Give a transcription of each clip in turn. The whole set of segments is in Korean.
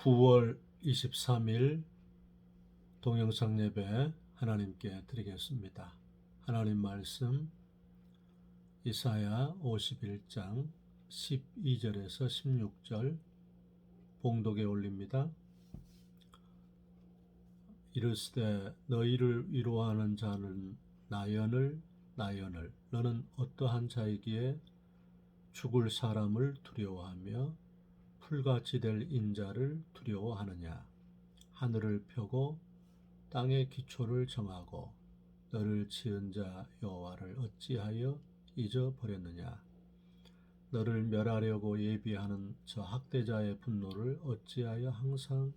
9월 23일 동영상 예배 하나님께 드리겠습니다. 하나님 말씀 이사야 51장 12절에서 16절 봉독에 올립니다. 이르시되 너희를 위로하는 자는 나연을 나연을 너는 어떠한 자이기에 죽을 사람을 두려워하며 풀같이 될 인자를 두려워하느냐? 하늘을 펴고 땅의 기초를 정하고 너를 지은 자 여호와를 어찌하여 잊어버렸느냐? 너를 멸하려고 예비하는 저 학대자의 분노를 어찌하여 항상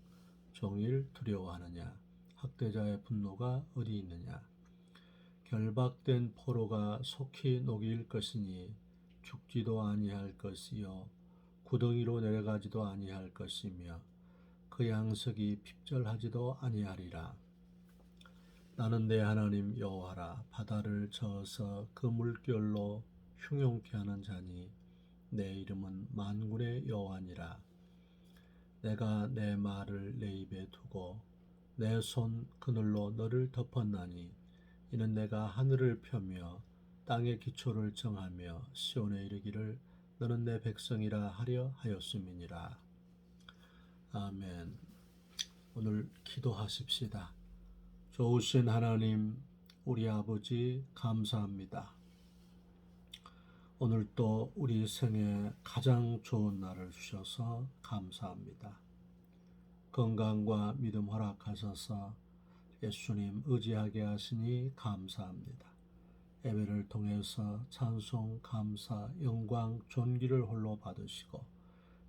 종일 두려워하느냐? 학대자의 분노가 어디 있느냐? 결박된 포로가 속히 녹일 것이니 죽지도 아니할 것이요 구덩이로 내려가지도 아니할 것이며 그 양석이 핍절하지도 아니하리라. 나는 내 하나님 여호와라 바다를 저어서 그 물결로 흉용케 하는 자니 내 이름은 만군의 여호와니라. 내가 내 말을 내 입에 두고 내 손 그늘로 너를 덮었나니 이는 내가 하늘을 펴며 땅의 기초를 정하며 시온에 이르기를 너는 내 백성이라 하려 하였음이니라. 아멘. 오늘 기도하십시다. 좋으신 하나님, 우리 아버지 감사합니다. 오늘 또 우리 생에 가장 좋은 날을 주셔서 감사합니다. 건강과 믿음 허락하셔서 예수님 의지하게 하시니 감사합니다. 예배를 통해서 찬송, 감사, 영광, 존귀를 홀로 받으시고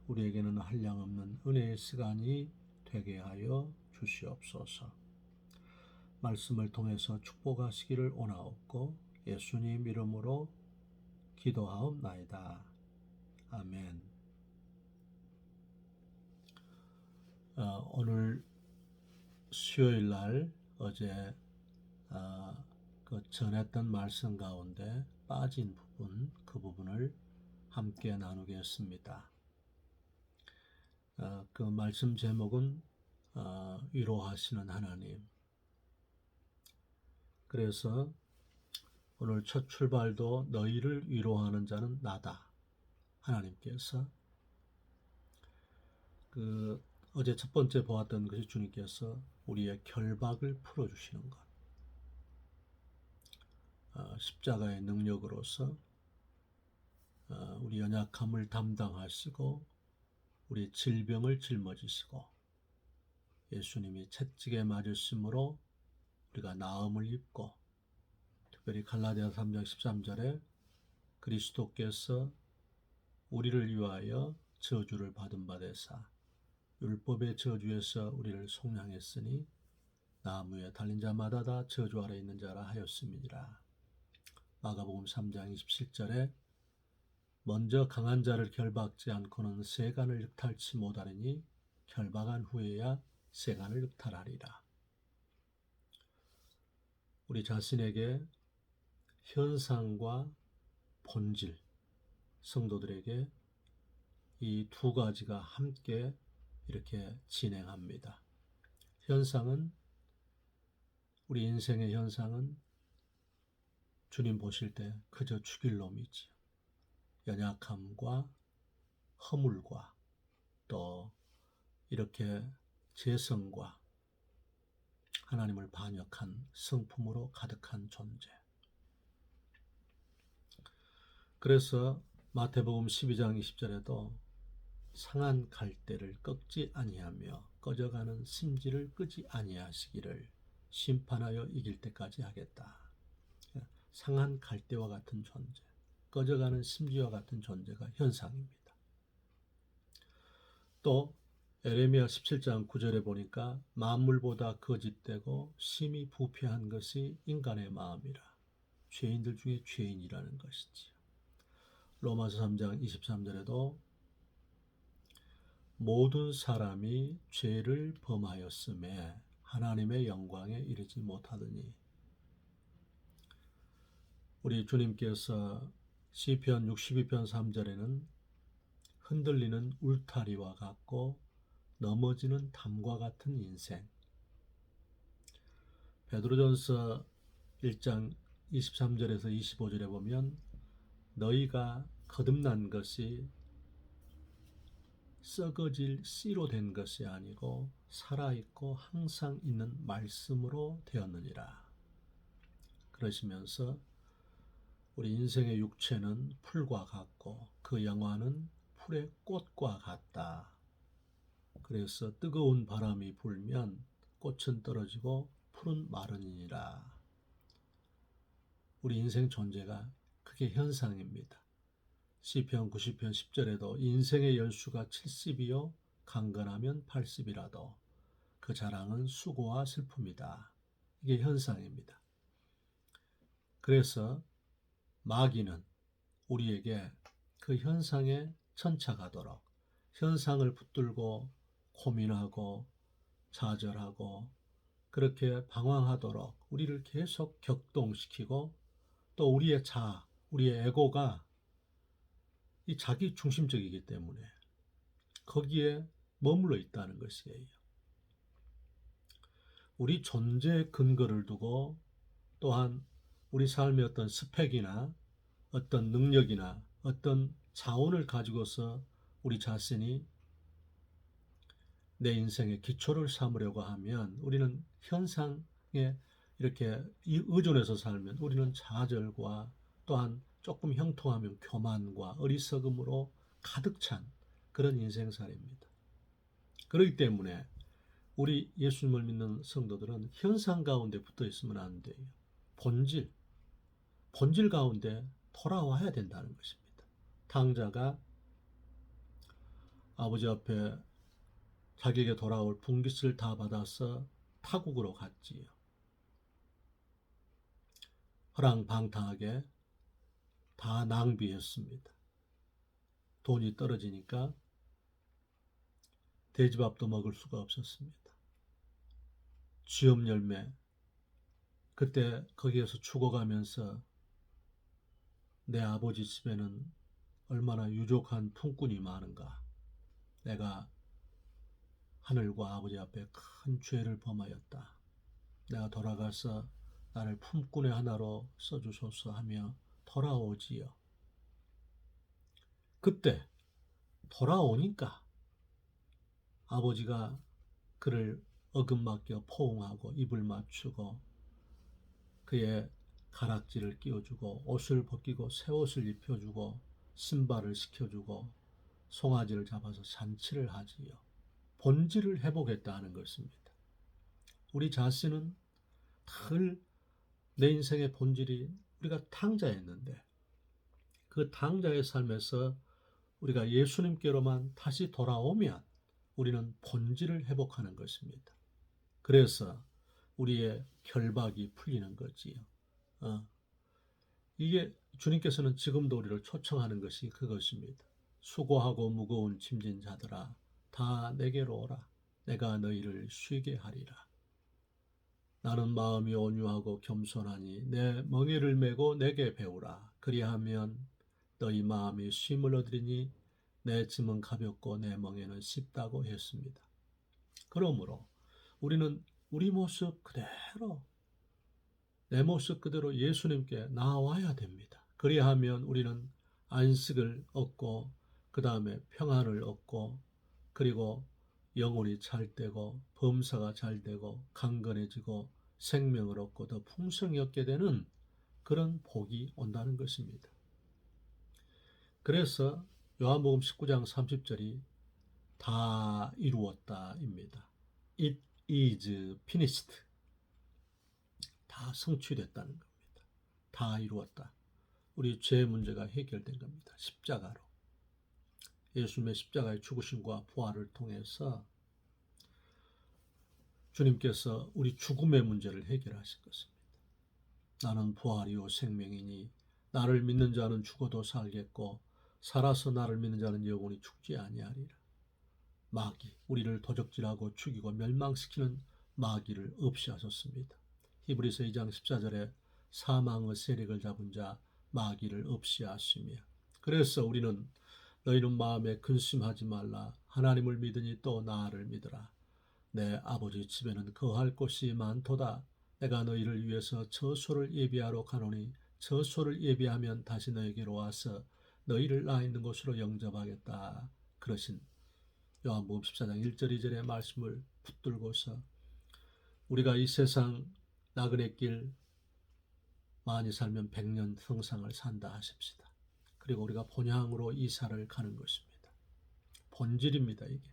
우리에게는 한량없는 은혜의 시간이 되게 하여 주시옵소서. 말씀을 통해서 축복하시기를 원하옵고 예수님 이름으로 기도하옵나이다. 아멘. 어, 오늘 수요일 날 어제 어, 그 전했던 말씀 가운데 빠진 부분 그 부분을 함께 나누겠습니다. 어, 그 말씀 제목은 어, 위로하시는 하나님. 그래서 오늘 첫 출발도 너희를 위로하는 자는 나다. 하나님께서 그 어제 첫 번째 보았던 것이 주님께서 우리의 결박을 풀어주시는 것. 어, 십자가의 능력으로서 어, 우리 연약함을 담당하시고 우리 질병을 짊어지시고 예수님이 채찍에 맞으심으로 우리가 나음을 입고 특별히 갈라디아 3장 13절에 그리스도께서 우리를 위하여 저주를 받은 바 되사 율법의 저주에서 우리를 속량했으니 나무에 달린 자마다 다 저주 아래 있는 자라 하였음이니라. 마가복음 3장 27절에 먼저 강한 자를 결박지 않고는 세간을 늑탈치 못하리니 결박한 후에야 세간을 늑탈하리라. 우리 자신에게 현상과 본질, 성도들에게 이 두 가지가 함께 이렇게 진행합니다. 현상은 우리 인생의 현상은 주님 보실 때 그저 죽일 놈이지요. 연약함과 허물과 또 이렇게 재성과 하나님을 반역한 성품으로 가득한 존재. 그래서 마태복음 12장 20절에도 상한 갈대를 꺾지 아니하며 꺼져가는 심지를 끄지 아니하시기를 심판하여 이길 때까지 하겠다. 상한 갈대와 같은 존재, 꺼져가는 심지와 같은 존재가 현상입니다. 또 에레미야 17장 9절에 보니까 만물보다 거짓되고 심히 부패한 것이 인간의 마음이라 죄인들 중에 죄인이라는 것이지요. 로마서 3장 23절에도 모든 사람이 죄를 범하였음에 하나님의 영광에 이르지 못하더니 우리 주님께서 시편 62편 3절에는 흔들리는 울타리와 같고 넘어지는 담과 같은 인생. 베드로전서 1장 23절에서 25절에 보면 너희가 거듭난 것이 썩어질 씨로 된 것이 아니고 살아있고 항상 있는 말씀으로 되었느니라. 그러시면서 우리 인생의 육체는 풀과 같고 그 영화는 풀의 꽃과 같다. 그래서 뜨거운 바람이 불면 꽃은 떨어지고 풀은 마르니라. 우리 인생 존재가 그게 현상입니다. 시편 90편 10절에도 인생의 연수가 70이요 강건하면 80이라도 그 자랑은 수고와 슬픔이다. 이게 현상입니다. 그래서 마귀는 우리에게 그 현상에 천착하도록 현상을 붙들고 고민하고 좌절하고 그렇게 방황하도록 우리를 계속 격동시키고 또 우리의 자, 우리의 에고가 이 자기 중심적이기 때문에 거기에 머물러 있다는 것이에요. 우리 존재의 근거를 두고 또한 우리 삶의 어떤 스펙이나 어떤 능력이나 어떤 자원을 가지고서 우리 자신이 내 인생의 기초를 삼으려고 하면 우리는 현상에 이렇게 의존해서 살면 우리는 좌절과 또한 조금 형통하면 교만과 어리석음으로 가득 찬 그런 인생살입니다. 그렇기 때문에 우리 예수님을 믿는 성도들은 현상 가운데 붙어 있으면 안 돼요. 본질, 본질 가운데 돌아와야 된다는 것입니다. 탕자가 아버지 앞에 자기에게 돌아올 분깃을 다 받아서 타국으로 갔지요. 허랑방탕하게 다 낭비했습니다. 돈이 떨어지니까 돼지밥도 먹을 수가 없었습니다. 쥐염 열매 그때 거기에서 죽어가면서 내 아버지 집에는 얼마나 유족한 품꾼이 많은가. 내가 하늘과 아버지 앞에 큰 죄를 범하였다. 내가 돌아가서 나를 품꾼의 하나로 써주소서 하며 돌아오지요. 그때 돌아오니까 아버지가 그를 어금맞겨 포옹하고 입을 맞추고 그의 가락지를 끼워주고 옷을 벗기고 새 옷을 입혀주고 신발을 시켜주고 송아지를 잡아서 잔치를 하지요. 본질을 회복했다 는 것입니다. 우리 자신은 늘 내 인생의 본질이 우리가 탕자였는데 그 탕자의 삶에서 우리가 예수님께로만 다시 돌아오면 우리는 본질을 회복하는 것입니다. 그래서 우리의 결박이 풀리는 거지요. 어. 이게 주님께서는 지금도 우리를 초청하는 것이 그것입니다. 수고하고 무거운 짐진 자들아 다 내게로 오라 내가 너희를 쉬게 하리라. 나는 마음이 온유하고 겸손하니 내 멍에를 메고 내게 배우라. 그리하면 너희 마음이 쉼을 얻으리니 내 짐은 가볍고 내 멍에는 쉽다고 했습니다. 그러므로 우리는 우리 모습 그대로 내 모습 그대로 예수님께 나와야 됩니다. 그리하면 우리는 안식을 얻고 그 다음에 평안을 얻고 그리고 영혼이 잘 되고 범사가 잘 되고 강건해지고 생명을 얻고 더 풍성히 얻게 되는 그런 복이 온다는 것입니다. 그래서 요한복음 19장 30절이 다 이루었다입니다. It is finished. 다 성취됐다는 겁니다. 다 이루었다. 우리 죄 문제가 해결된 겁니다. 십자가로. 예수님의 십자가의 죽으심과 부활을 통해서 주님께서 우리 죽음의 문제를 해결하실 것입니다. 나는 부활이요 생명이니 나를 믿는 자는 죽어도 살겠고 살아서 나를 믿는 자는 영원히 죽지 아니하리라. 마귀 우리를 도적질하고 죽이고 멸망시키는 마귀를 없이 하셨습니다. 히브리서 2장 14절에 사망의 세력을 잡은 자 마귀를 없이 하시며 그래서 우리는 너희는 마음에 근심하지 말라. 하나님을 믿으니 또 나를 믿으라. 내 아버지 집에는 거할 곳이 많도다. 내가 너희를 위해서 저소를 예비하러 가노니 저소를 예비하면 다시 너에게로 와서 너희를 나 있는 곳으로 영접하겠다. 그러신 요한복음 14장 1절 2절의 말씀을 붙들고서 우리가 이 세상 나그네 길 많이 살면 백년 성상을 산다 하십시다. 그리고 우리가 본향으로 이사를 가는 것입니다. 본질입니다, 이게.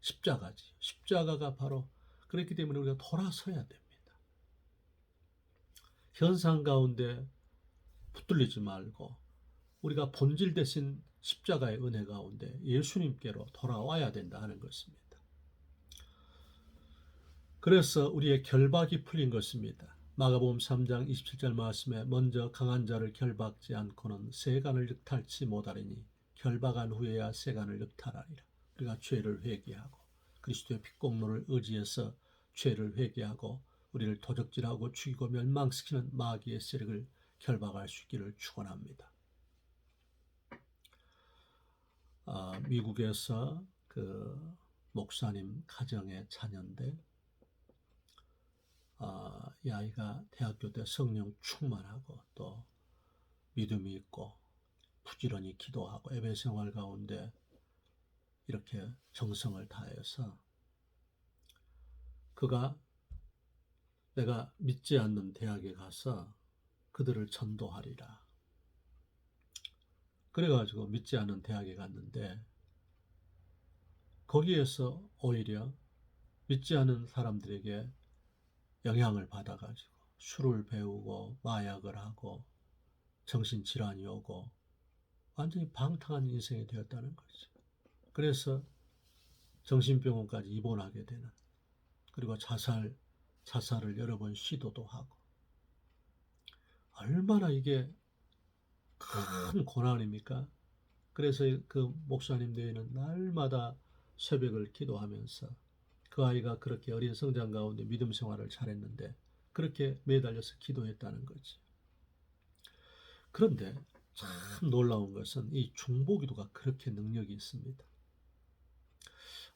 십자가지. 십자가가 바로 그렇기 때문에 우리가 돌아서야 됩니다. 현상 가운데 붙들리지 말고 우리가 본질 대신 십자가의 은혜 가운데 예수님께로 돌아와야 된다 하는 것입니다. 그래서 우리의 결박이 풀린 것입니다. 마가복음 3장 27절 말씀에 먼저 강한 자를 결박지 않고는 세간을 늑탈치 못하리니 결박한 후에야 세간을 늑탈하리라. 우리가 죄를 회개하고 그리스도의 핏공로를 의지해서 죄를 회개하고 우리를 도적질하고 죽이고 멸망시키는 마귀의 세력을 결박할 수 있기를 축원합니다. 아, 미국에서 그 목사님 가정의 자녀인데 아, 이 아이가 대학교 때 성령 충만하고 또 믿음이 있고 부지런히 기도하고 예배 생활 가운데 이렇게 정성을 다해서 그가 내가 믿지 않는 대학에 가서 그들을 전도하리라. 그래가지고 믿지 않는 대학에 갔는데 거기에서 오히려 믿지 않는 사람들에게 영향을 받아가지고 술을 배우고 마약을 하고 정신질환이 오고 완전히 방탕한 인생이 되었다는 거죠. 그래서 정신병원까지 입원하게 되는 그리고 자살 자살을 여러 번 시도도 하고 얼마나 이게 큰 고난입니까? 그래서 그 목사님 대회는 날마다 새벽을 기도하면서 그 아이가 그렇게 어린 성장 가운데 믿음 생활을 잘했는데 그렇게 매달려서 기도했다는 거지. 그런데 참 놀라운 것은 이 중보기도가 그렇게 능력이 있습니다.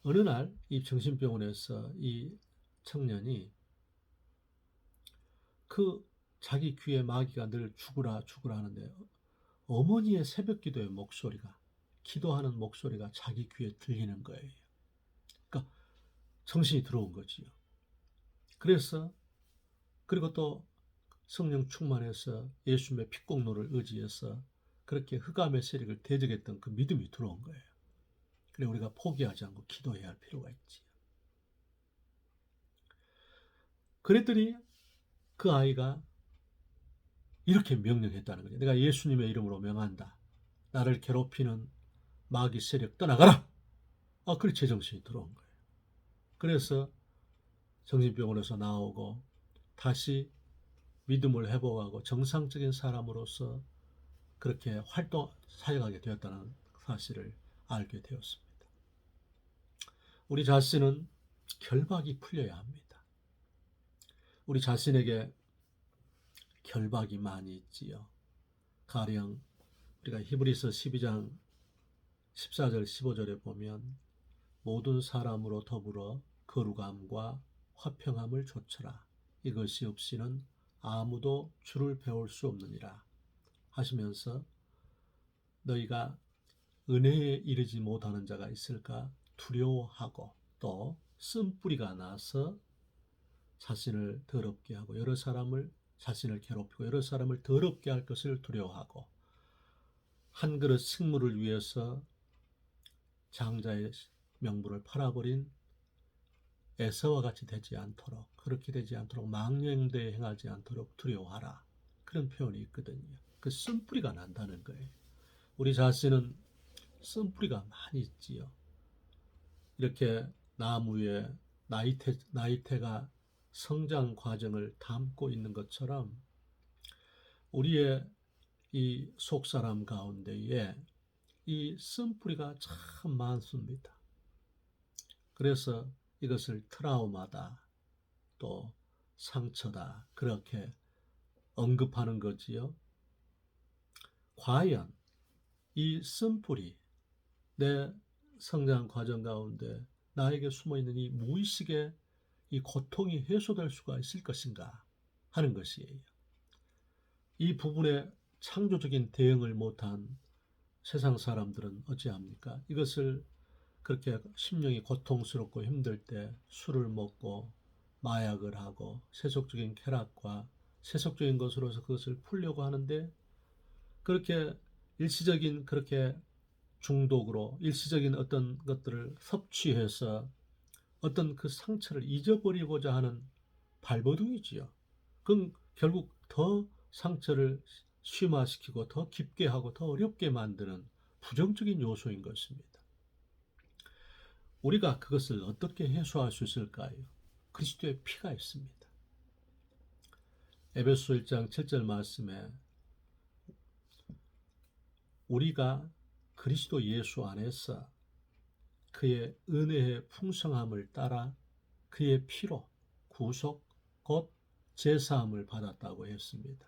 어느 날 이 정신병원에서 이 청년이 그 자기 귀에 마귀가 늘 죽으라 죽으라 하는데 어머니의 새벽 기도의 목소리가 기도하는 목소리가 자기 귀에 들리는 거예요. 정신이 들어온 거지요. 그래서 그리고 또 성령 충만해서 예수님의 핏공로를 의지해서 그렇게 흑암의 세력을 대적했던 그 믿음이 들어온 거예요. 그래 우리가 포기하지 않고 기도해야 할 필요가 있지. 그랬더니 그 아이가 이렇게 명령했다는 거죠. 내가 예수님의 이름으로 명한다. 나를 괴롭히는 마귀 세력 떠나가라. 아, 그래 제정신이 들어온 거예요. 그래서 정신병원에서 나오고 다시 믿음을 회복하고 정상적인 사람으로서 그렇게 활동 사역하게 되었다는 사실을 알게 되었습니다. 우리 자신은 결박이 풀려야 합니다. 우리 자신에게 결박이 많이 있지요. 가령 우리가 히브리서 12장 14절 15절에 보면 모든 사람으로 더불어 거룩함과 화평함을 조처라. 이것이 없이는 아무도 주를 배울 수 없느니라 하시면서 너희가 은혜에 이르지 못하는 자가 있을까 두려워하고 또 쓴뿌리가 나서 자신을 더럽게 하고 여러 사람을 자신을 괴롭히고 여러 사람을 더럽게 할 것을 두려워하고 한 그릇 식물을 위해서 장자의 명분을 팔아버린 에서와 같이 되지 않도록 그렇게 되지 않도록 망령되에 행하지 않도록 두려워하라 그런 표현이 있거든요. 그 쓴뿌리가 난다는 거예요. 우리 자신은 쓴뿌리가 많이 있지요. 이렇게 나무에 나이테, 나이테가 성장 과정을 담고 있는 것처럼 우리의 이 속사람 가운데에 이 쓴뿌리가 참 많습니다. 그래서 이것을 트라우마다 또 상처다 그렇게 언급하는 거지요. 과연 이 쓴뿌리 내 성장 과정 가운데 나에게 숨어 있는 이 무의식의 이 고통이 해소될 수가 있을 것인가 하는 것이에요. 이 부분에 창조적인 대응을 못한 세상 사람들은 어찌합니까? 이것을 그렇게 심령이 고통스럽고 힘들 때 술을 먹고 마약을 하고 세속적인 쾌락과 세속적인 것으로서 그것을 풀려고 하는데 그렇게 일시적인 그렇게 중독으로 일시적인 어떤 것들을 섭취해서 어떤 그 상처를 잊어버리고자 하는 발버둥이지요. 그건 결국 더 상처를 심화시키고 더 깊게 하고 더 어렵게 만드는 부정적인 요소인 것입니다. 우리가 그것을 어떻게 해소할 수 있을까요? 그리스도의 피가 있습니다. 에베소 1장 7절 말씀에 우리가 그리스도 예수 안에서 그의 은혜의 풍성함을 따라 그의 피로 구속 곧 제사함을 받았다고 했습니다.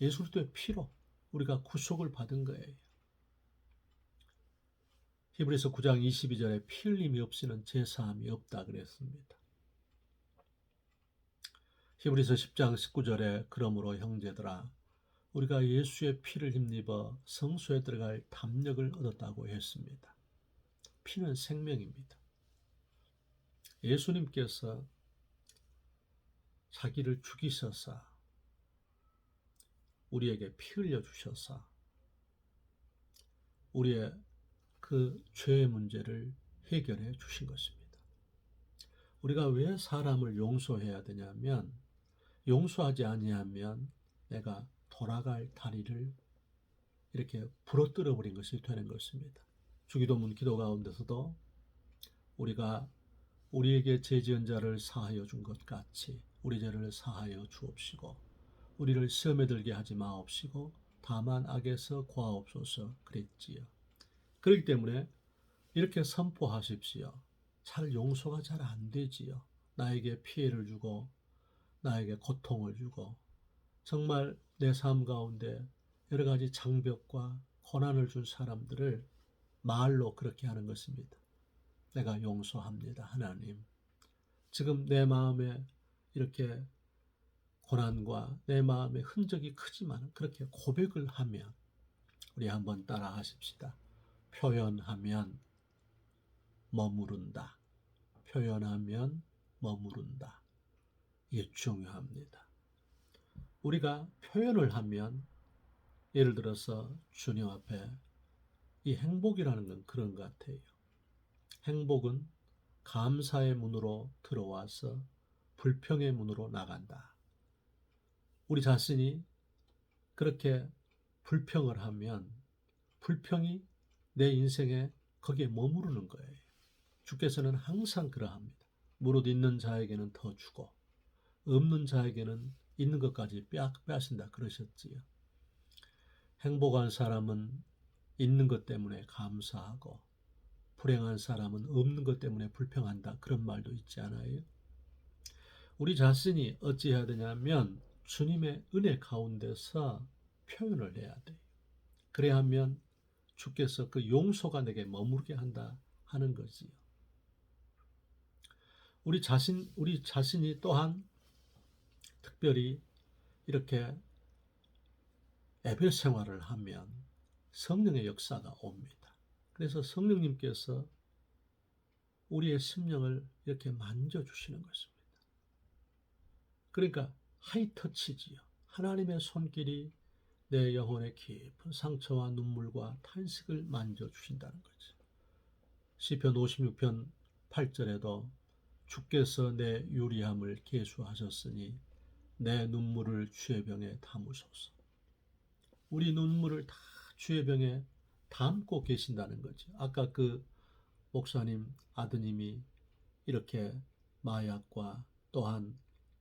예수 그리스도의 피로 우리가 구속을 받은 거예요. 히브리서 9장 22절에 피 흘림이 없이는 제사함이 없다 그랬습니다. 히브리서 10장 19절에 그러므로 형제들아 우리가 예수의 피를 힘입어 성소에 들어갈 담력을 얻었다고 했습니다. 피는 생명입니다. 예수님께서 자기를 죽이셔서 우리에게 피 흘려 주셔서 우리의 그 죄의 문제를 해결해 주신 것입니다. 우리가 왜 사람을 용서해야 되냐면 용서하지 아니하면 내가 돌아갈 다리를 이렇게 부러뜨려 버린 것이 되는 것입니다. 주기도문 기도 가운데서도 우리가 우리에게 죄 지은 자를 사하여 준 것 같이 우리 죄를 사하여 주옵시고 우리를 시험에 들게 하지 마옵시고 다만 악에서 구하옵소서 그랬지요. 그렇기 때문에 이렇게 선포하십시오. 잘 용서가 잘 안 되지요. 나에게 피해를 주고 나에게 고통을 주고 정말 내 삶 가운데 여러 가지 장벽과 고난을 준 사람들을 말로 그렇게 하는 것입니다. 내가 용서합니다. 하나님. 지금 내 마음에 이렇게 고난과 내 마음의 흔적이 크지만 그렇게 고백을 하면 우리 한번 따라 하십시다. 표현하면 머무른다. 표현하면 머무른다. 이게 중요합니다. 우리가 표현을 하면 예를 들어서 주님 앞에 이 행복이라는 건 그런 것 같아요. 행복은 감사의 문으로 들어와서 불평의 문으로 나간다. 우리 자신이 그렇게 불평을 하면 불평이 내 인생에 거기에 머무르는 거예요. 주께서는 항상 그러합니다. 무릇 있는 자에게는 더 주고 없는 자에게는 있는 것까지 빼앗긴다 그러셨지요. 행복한 사람은 있는 것 때문에 감사하고 불행한 사람은 없는 것 때문에 불평한다 그런 말도 있지 않아요? 우리 자신이 어찌해야 되냐면 주님의 은혜 가운데서 표현을 해야 돼요. 그래야 하면 주께서 그 용서가 내게 머무르게 한다 하는 거지요. 우리 자신 우리 자신이 또한 특별히 이렇게 예배 생활을 하면 성령의 역사가 옵니다. 그래서 성령님께서 우리의 심령을 이렇게 만져 주시는 것입니다. 그러니까 하이터치지요. 하나님의 손길이 내 영혼의 깊은 상처와 눈물과 탄식을 만져주신다는 거죠. 시편 56편 8절에도 주께서 내 유리함을 계수하셨으니 내 눈물을 주의 병에 담으소서. 우리 눈물을 다 주의 병에 담고 계신다는 거죠. 아까 그 목사님 아드님이 이렇게 마약과 또한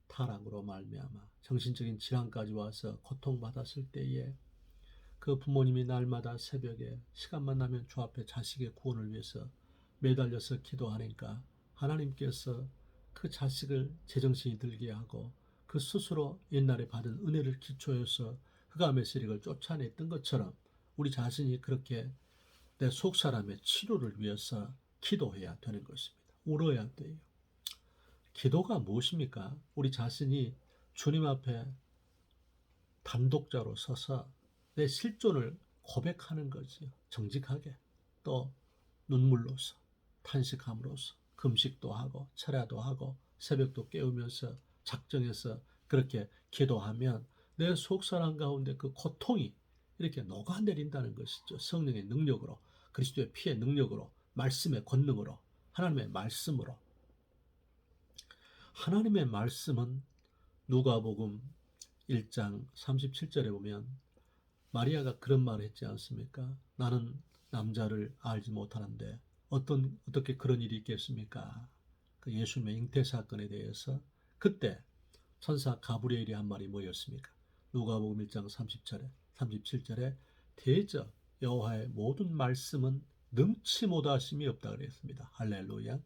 타락으로 말미암아 정신적인 질환까지 와서 고통받았을 때에 그 부모님이 날마다 새벽에 시간만 나면 주 앞에 자식의 구원을 위해서 매달려서 기도하니까 하나님께서 그 자식을 제정신이 들게 하고 그 스스로 옛날에 받은 은혜를 기초해서 흑암의 세력을 쫓아냈던 것처럼 우리 자신이 그렇게 내 속 사람의 치료를 위해서 기도해야 되는 것입니다. 울어야 돼요. 기도가 무엇입니까? 우리 자신이 주님 앞에 단독자로 서서 내 실존을 고백하는 거지요. 정직하게 또 눈물로서 탄식함으로써 금식도 하고 철야도 하고 새벽도 깨우면서 작정해서 그렇게 기도하면 내 속사람 가운데 그 고통이 이렇게 녹아내린다는 것이죠. 성령의 능력으로 그리스도의 피의 능력으로 말씀의 권능으로 하나님의 말씀으로 하나님의 말씀은 누가복음 1장 37절에 보면 마리아가 그런 말을 했지 않습니까? 나는 남자를 알지 못하는데 어떤 어떻게 그런 일이 있겠습니까? 그 예수님의 잉태 사건에 대해서 그때 천사 가브리엘이 한 말이 뭐였습니까? 누가복음 1장 30절에 37절에 대저 여호와의 모든 말씀은 능치 못하심이 없다 그랬습니다. 할렐루야.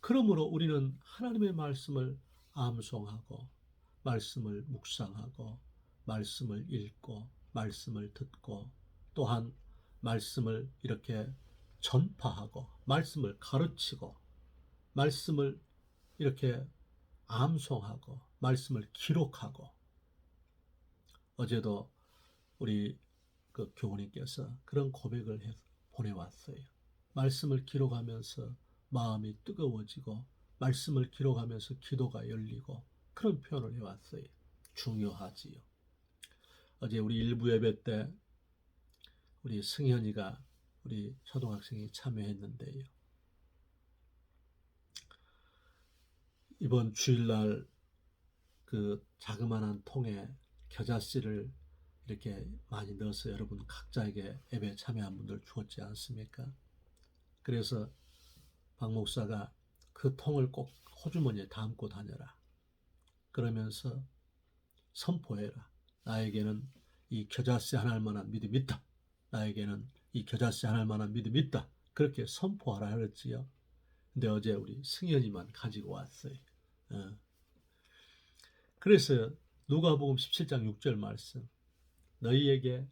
그러므로 우리는 하나님의 말씀을 암송하고 말씀을 묵상하고 말씀을 읽고 말씀을 듣고 또한 말씀을 이렇게 전파하고 말씀을 가르치고 말씀을 이렇게 암송하고 말씀을 기록하고 어제도 우리 그 교우님께서 그런 고백을 해서 보내왔어요. 말씀을 기록하면서 마음이 뜨거워지고 말씀을 기록하면서 기도가 열리고 그런 표현을 해왔어요. 중요하지요. 어제 우리 일부 예배 때 우리 승현이가 우리 초등학생이 참여했는데요. 이번 주일날 그 자그마한 통에 겨자씨를 이렇게 많이 넣어서 여러분 각자에게 예배 참여한 분들 주었지 않습니까? 그래서 박 목사가 그 통을 꼭 호주머니에 담고 다녀라. 그러면서 선포해라. 나에게는 이 겨자씨 하나할 만한 믿음이 있다. 나에게는 이 겨자씨 하나할 만한 믿음이 있다. 그렇게 선포하라 그랬지요. 근데 어제 우리 승현이만 가지고 왔어요. 어. 그래서 누가복음 17장 6절 말씀 너희에게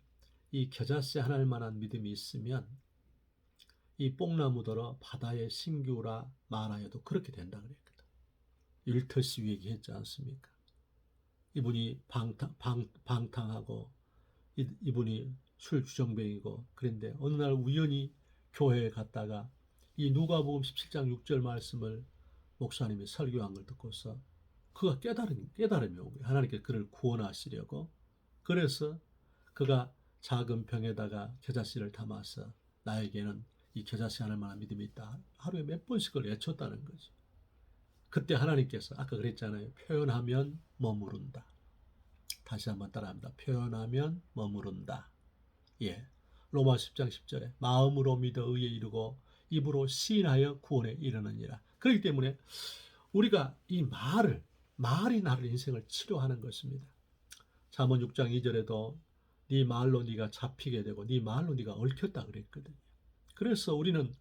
이 겨자씨 하나할 만한 믿음이 있으면 이 뽕나무더러 바다에 심기우라 말하여도 그렇게 된다 그랬거든. 율터시 얘기했지 않습니까? 이분이 방탕, 방, 방탕하고 이, 이분이 술 주정뱅이고 그런데 어느 날 우연히 교회에 갔다가 이 누가복음 17장 6절 말씀을 목사님이 설교한 걸 듣고서 그가 깨달음, 깨달음이 온 거예요. 하나님께 그를 구원하시려고. 그래서 그가 작은 병에다가 겨자씨를 담아서 나에게는 이 겨자씨 하나할 만한 믿음이 있다. 하루에 몇 번씩 그걸 외쳤다는 거죠. 그때 하나님께서 아까 그랬잖아요. 표현하면 머무른다. 다시 한번 따라합니다. 표현하면 머무른다. 예. 로마 10장 10절에 마음으로 믿어 의에 이르고 입으로 시인하여 구원에 이르느니라. 그렇기 때문에 우리가 이 말을 말이 나를 인생을 치료하는 것입니다. 잠언 6장 2절에도 네 말로 네가 잡히게 되고 네 말로 네가 얽혔다 그랬거든요. 그래서 우리는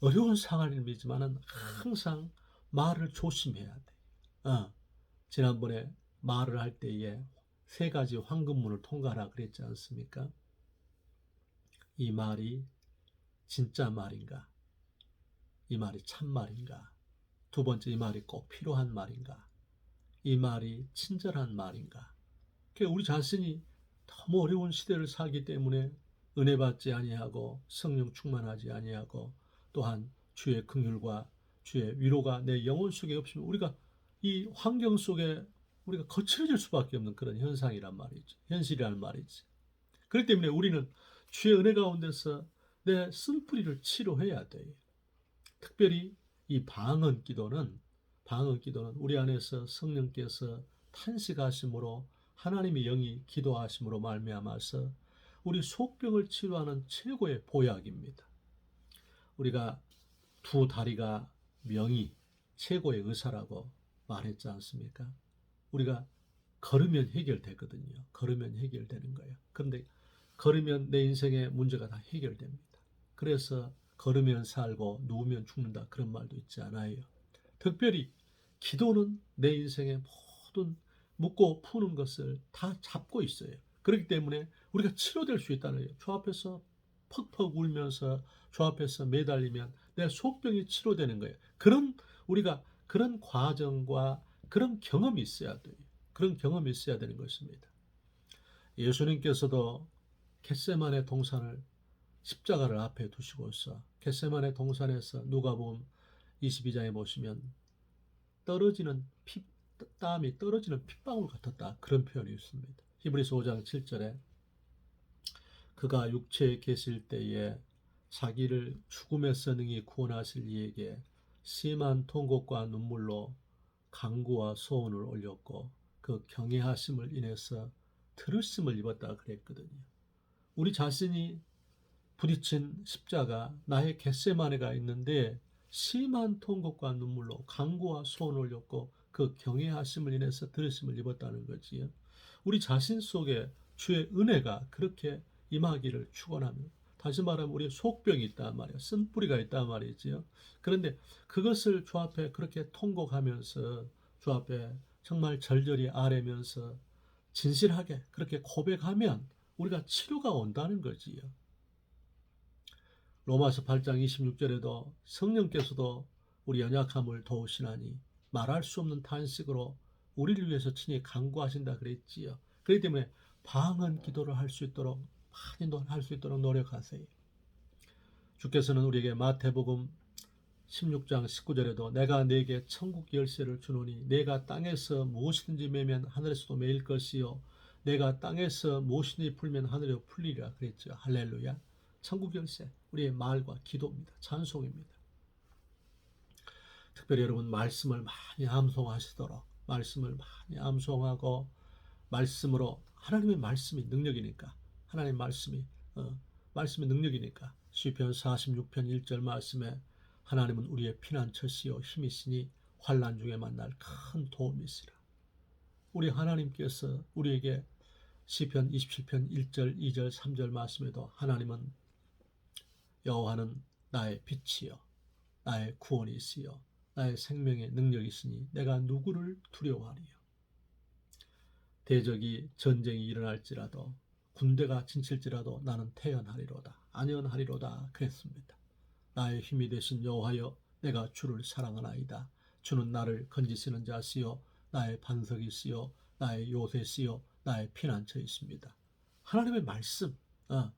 어려운 상황이지만은 항상 말을 조심해야 돼. 어, 지난번에 말을 할 때에 세 가지 황금문을 통과하라 그랬지 않습니까? 이 말이 진짜 말인가? 이 말이 참 말인가? 두 번째 이 말이 꼭 필요한 말인가? 이 말이 친절한 말인가? 우리 자신이 너무 어려운 시대를 살기 때문에 은혜 받지 아니하고 성령 충만하지 아니하고 또한 주의 긍휼과 주의 위로가 내 영혼 속에 없으면 우리가 이 환경 속에 우리가 거칠어질 수밖에 없는 그런 현상이란 말이죠. 현실이란 말이지. 그렇기 때문에 우리는 주의 은혜 가운데서 내 쓴뿌리를 치료해야 돼요. 특별히 이 방언 기도는 방언 기도는 우리 안에서 성령께서 탄식하심으로 하나님의 영이 기도하심으로 말미암아서 우리 속병을 치료하는 최고의 보약입니다. 우리가 두 다리가 명이 최고의 의사라고 말했지 않습니까? 우리가 걸으면 해결되거든요. 걸으면 해결되는 거예요. 그런데 걸으면 내 인생의 문제가 다 해결됩니다. 그래서 걸으면 살고 누우면 죽는다 그런 말도 있지 않아요. 특별히 기도는 내 인생의 모든 묻고 푸는 것을 다 잡고 있어요. 그렇기 때문에 우리가 치료될 수 있다는 거예요. 주 앞에서 퍽퍽 울면서 주 앞에서 매달리면 내 속병이 치료되는 거예요. 그런 우리가 그런 과정과 그런 경험이 있어야 돼요. 그런 경험이 있어야 되는 것입니다. 예수님께서도 겟세만의 동산을 십자가를 앞에 두시고서 겟세만의 동산에서 누가복음 22장에 보시면 떨어지는 피, 땀이 떨어지는 핏방울 같았다. 그런 표현이 있습니다. 히브리서 5장 7절에 그가 육체에 계실 때에 자기를 죽음에서 능히 구원하실 이에게 심한 통곡과 눈물로 강구와 소원을 올렸고 그 경외하심을 인해서 들으심을 입었다 그랬거든요. 우리 자신이 부딪힌 십자가 나의 겟세마네가 있는데 심한 통곡과 눈물로 강구와 소원을 올렸고 그 경외하심을 인해서 들으심을 입었다는 거지요. 우리 자신 속에 주의 은혜가 그렇게 임하기를 축원하며 다시 말하면 우리 속병이 있단 말이야. 쓴뿌리가 있단 말이지요. 그런데 그것을 주 앞에 그렇게 통곡하면서 주 앞에 정말 절절히 아뢰면서 진실하게 그렇게 고백하면 우리가 치료가 온다는 거지요. 로마서 8장 26절에도 성령께서도 우리 연약함을 도우시나니 말할 수 없는 탄식으로 우리를 위해서 친히 간구하신다 그랬지요. 그렇기 때문에 방언 기도를 할 수 있도록 많이 할 수 있도록 노력하세요. 주께서는 우리에게 마태복음 16장 19절에도 내가 네게 천국 열쇠를 주노니 내가 땅에서 무엇이든지 매면 하늘에서도 매일 것이요 내가 땅에서 무엇이든지 풀면 하늘에 풀리리라 그랬죠. 할렐루야. 천국 열쇠 우리의 말과 기도입니다. 찬송입니다. 특별히 여러분 말씀을 많이 암송하시도록 말씀을 많이 암송하고 말씀으로 하나님의 말씀이 능력이니까 하나님의 말씀이 어, 말씀의 능력이니까 시편 46편 1절 말씀에 하나님은 우리의 피난처시요 힘이시니 환난 중에 만날 큰 도움이시라. 우리 하나님께서 우리에게 시편 27편 1절, 2절, 3절 말씀에도 하나님은 여호와는 나의 빛이요 나의 구원이시요 나의 생명의 능력이시니 내가 누구를 두려워하리요. 대적이 전쟁이 일어날지라도 군대가 진칠지라도 나는 태연하리로다. 안연하리로다. 그랬습니다. 나의 힘이 되신 여호와여 내가 주를 사랑하나이다. 주는 나를 건지시는 자시요 나의 반석이시요 나의 요새시요 나의 피난처이십니다. 하나님의 말씀 어,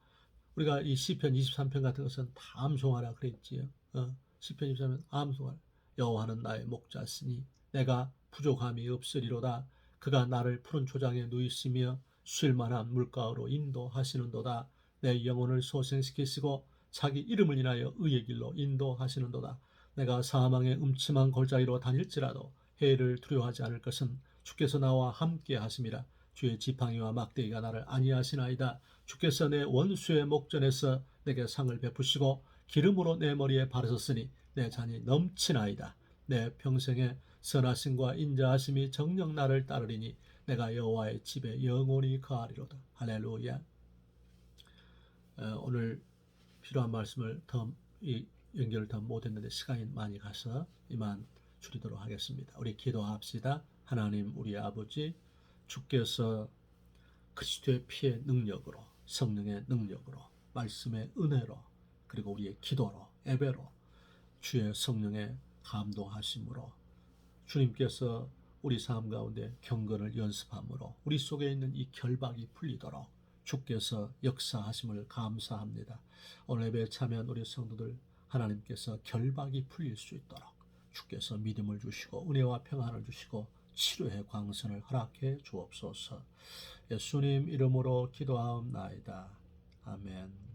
우리가 이 시편 23편 같은 것은 다 암송하라 그랬지요. 어, 시편 23편 암송하라. 여호와는 나의 목자시니 내가 부족함이 없으리로다. 그가 나를 푸른 초장에 누이시며 쉴만한 물가로 인도하시는도다. 내 영혼을 소생시키시고 자기 이름을 인하여 의의 길로 인도하시는도다. 내가 사망의 음침한 골짜기로 다닐지라도 해를 두려워하지 않을 것은 주께서 나와 함께 하심이라. 주의 지팡이와 막대기가 나를 안위하시나이다. 주께서 내 원수의 목전에서 내게 상을 베푸시고 기름으로 내 머리에 바르셨으니 내 잔이 넘치나이다. 내 평생에 선하심과 인자하심이 정녕 나를 따르리니 내가 여호와의 집에 영원히 거하리로다. 할렐루야. 어, 오늘 필요한 말씀을 더 연결을 더 못했는데 시간이 많이 가서 이만 줄이도록 하겠습니다. 우리 기도합시다. 하나님 우리 아버지 주께서 그리스도의 피의 능력으로 성령의 능력으로 말씀의 은혜로 그리고 우리의 기도로 예배로 주의 성령의 감동하심으로 주님께서 우리 삶 가운데 경건을 연습함으로 우리 속에 있는 이 결박이 풀리도록 주께서 역사하심을 감사합니다. 오늘 예배에 참여한 우리 성도들 하나님께서 결박이 풀릴 수 있도록 주께서 믿음을 주시고 은혜와 평안을 주시고 치료의 광선을 허락해 주옵소서. 예수님 이름으로 기도하옵나이다. 아멘.